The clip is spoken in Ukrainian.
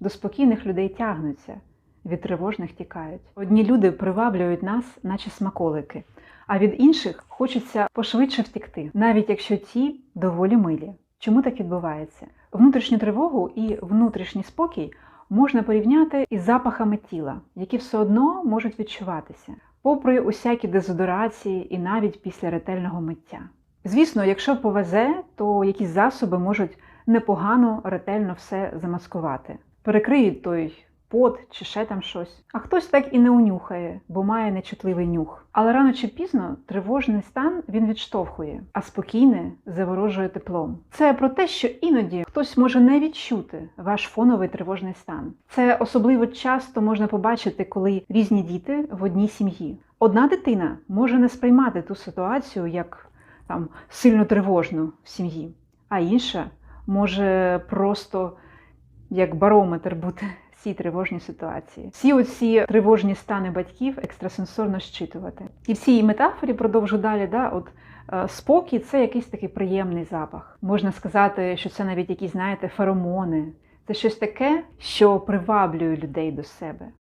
До спокійних людей тягнуться, від тривожних тікають. Одні люди приваблюють нас, наче смаколики, а від інших хочеться пошвидше втекти, навіть якщо ті доволі милі. Чому так відбувається? Внутрішню тривогу і внутрішній спокій можна порівняти із запахами тіла, які все одно можуть відчуватися, попри усякі дезодорації і навіть після ретельного миття. Звісно, якщо повезе, то якісь засоби можуть непогано ретельно все замаскувати. Перекриють той пот чи ще там щось. А хтось так і не унюхає, бо має нечутливий нюх. Але рано чи пізно тривожний стан він відштовхує, а спокійне заворожує теплом. Це про те, що іноді хтось може не відчути ваш фоновий тривожний стан. Це особливо часто можна побачити, коли різні діти в одній сім'ї. Одна дитина може не сприймати ту ситуацію як там сильно тривожну в сім'ї, а інша може просто як барометр бути всі тривожні ситуації. Всі оці тривожні стани батьків екстрасенсорно щитувати. І в цій метафорі продовжу далі. Да, от е, спокій це якийсь такий приємний запах. Можна сказати, що це навіть якісь, знаєте, феромони. Це щось таке, що приваблює людей до себе.